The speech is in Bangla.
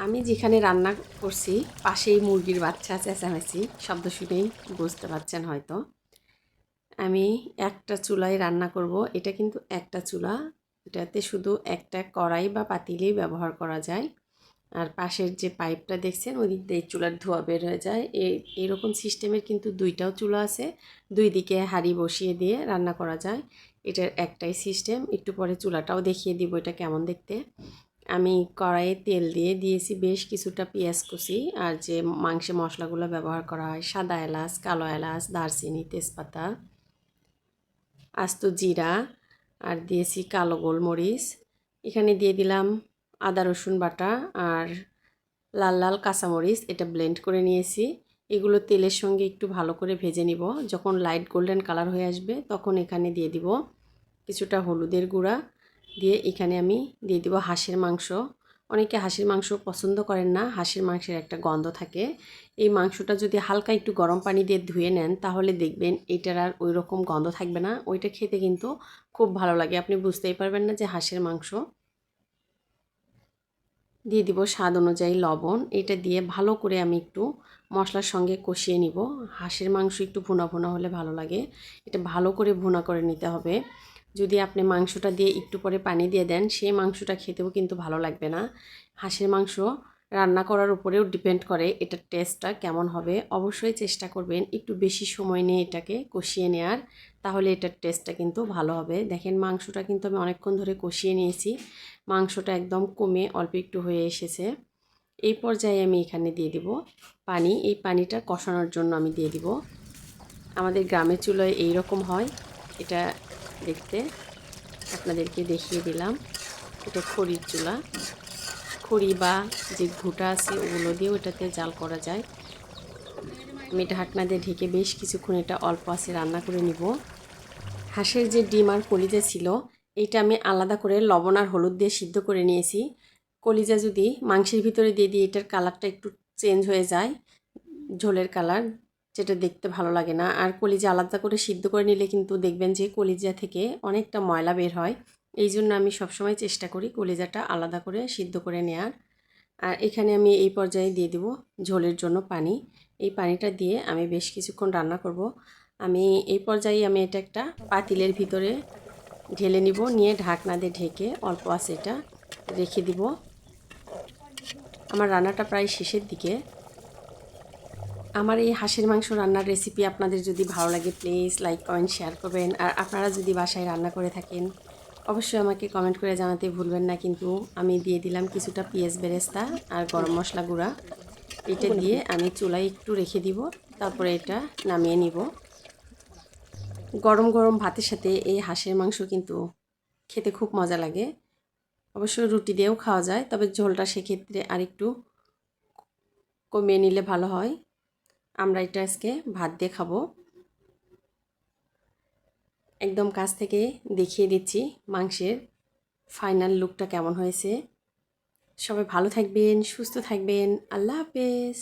আমি যেখানে রান্না করছি, পাশেই মুরগির বাচ্চা চেঁচামেচি শব্দ শুনেই বুঝতে পারছেন হয়তো। আমি একটা চুলায় রান্না করব। এটা কিন্তু একটা চুলা। এটাতে শুধু একটা কড়াই বা পাতিলেই ব্যবহার করা যায়। আর পাশের যে পাইপটা দেখছেন, ওই দিক দিয়ে চুলার ধোয়া বের হয়ে যায়। এরকম সিস্টেমের কিন্তু দুইটাও চুলা আছে। দুই দিকে হাঁড়ি বসিয়ে দিয়ে রান্না করা যায়। এটার একটাই সিস্টেম। একটু পরে চুলাটাও দেখিয়ে দিব এটা কেমন দেখতে। আমি কড়াইয়ে তেল দিয়ে দিয়েছি বেশ কিছুটা পেঁয়াজ কুচি আর যে মাংসে মশলাগুলো ব্যবহার করা হয়, সাদা এলাচ, কালো এলাচ, দারচিনি, তেজপাতা, আস্ত জিরা আর দিয়েছি কালো গোলমরিচ। এখানে দিয়ে দিলাম আদা, রসুন বাটা আর লাল লাল কাঁচামরিচ, এটা ব্লেন্ড করে নিয়েছি। এগুলো তেলের সঙ্গে একটু ভালো করে ভেজে নিব। যখন লাইট গোল্ডেন কালার হয়ে আসবে, তখন এখানে দিয়ে দিব কিছুটা হলুদের গুঁড়া দিয়ে এখানে আমি দিয়ে দিব হাঁসের মাংস। অনেকে হাঁসের মাংস পছন্দ করেন না, হাঁসের মাংসের একটা গন্ধ থাকে। এই মাংসটা যদি হালকা একটু গরম পানি দিয়ে ধুয়ে নেন, তাহলে দেখবেন এটার আর ওই রকম গন্ধ থাকবে না। ওইটা খেতে কিন্তু খুব ভালো লাগে। আপনি বুঝতেই পারবেন না যে হাঁসের মাংস দিয়ে দিব স্বাদ অনুযায়ী লবণ। এটা দিয়ে ভালো করে আমি একটু মশলার সঙ্গে কষিয়ে নিব। হাঁসের মাংস একটু ভুনা ভুনা হলে ভালো লাগে। এটা ভালো করে ভুনা করে নিতে হবে। যদি আপনি মাংসটা দিয়ে একটু পরে পানি দিয়ে দেন, সেই মাংসটা খেতেও কিন্তু ভালো লাগবে না। হাঁসের মাংস রান্না করার উপরেও ডিপেন্ড করে এটার টেস্টটা কেমন হবে। অবশ্যই চেষ্টা করবেন একটু বেশি সময় নিয়ে এটাকে কষিয়ে নেওয়ার তাহলে এটার টেস্টটা কিন্তু ভালো হবে। দেখেন মাংসটা কিন্তু আমি অনেকক্ষণ ধরে কষিয়ে নিয়েছি, মাংসটা একদম কমে অল্প একটু হয়ে এসেছে। এই পর্যায়ে আমি এখানে দিয়ে দিব পানি। এই পানিটা কষানোর জন্য আমি দিয়ে দিব। আমাদের গ্রামের চুলোয় এই রকম হয়, এটা দেখতে আপনাদেরকে দেখিয়ে দিলাম। এটা খড়ির চুলা। খড়ি বা যে ঘুটা আছে, ওগুলো দিয়ে ওটাতে জাল করা যায়। আমি ঢাকনা দিয়ে ঢেকে বেশ কিছুক্ষণ এটা অল্প আছে রান্না করে নিব। হাঁসের যে ডিম আর কলিজা ছিল, এটা আমি আলাদা করে লবণ আর হলুদ দিয়ে সিদ্ধ করে নিয়েছি। কলিজা যদি মাংসের ভিতরে দিয়ে দিই, এটার কালারটা একটু চেঞ্জ হয়ে যায়, ঝোলের কালার, যেটা দেখতে ভালো লাগে না। আর কলিজা আলাদা করে সিদ্ধ করে নিলে কিন্তু দেখবেন যে কলিজা থেকে অনেকটা ময়লা বের হয়। এই জন্য আমি সবসময় চেষ্টা করি কলিজাটা আলাদা করে সিদ্ধ করে নেওয়ার আর এখানে আমি এই পর্যায়ে দিয়ে দেব ঝোলের জন্য পানি। এই পানিটা দিয়ে আমি বেশ কিছুক্ষণ রান্না করব। আমি এই পর্যায়ে আমি এটা একটা পাতিলের ভিতরে ঢেলে নিব, নিয়ে ঢাকনা দিয়ে ঢেকে অল্প আছে এটা রেখে দিব। আমার রান্নাটা প্রায় শেষের দিকে। আমার এই হাঁসের মাংস রান্নার রেসিপি আপনাদের যদি ভালো লাগে প্লিজ লাইক কমেন্ট শেয়ার করবেন। আর আপনারা যদি বাসায় রান্না করে থাকেন অবশ্যই আমাকে কমেন্ট করে জানাতে ভুলবেন না, কিন্তু আমি দিয়ে দিলাম কিছুটা পেঁয়াজ বেরেস্তা আর গরম মশলা গুঁড়া। এটা দিয়ে আমি চুলায় একটু রেখে দিব, তারপরে এটা নামিয়ে নিব। গরম গরম ভাতের সাথে এই হাঁসের মাংস কিন্তু খেতে খুব মজা লাগে। অবশ্য রুটি দিয়েও খাওয়া যায়, তবে ঝোলটা সেক্ষেত্রে আরেকটু কমিয়ে নিলে ভালো হয়। আমরা এটা আজকে ভাত দিয়ে খাব। একদম কাছ থেকে দেখিয়ে দিচ্ছি মাংসের ফাইনাল লুকটা কেমন হয়েছে। সবাই ভালো থাকবেন, সুস্থ থাকবেন। আল্লাহ হাফেজ।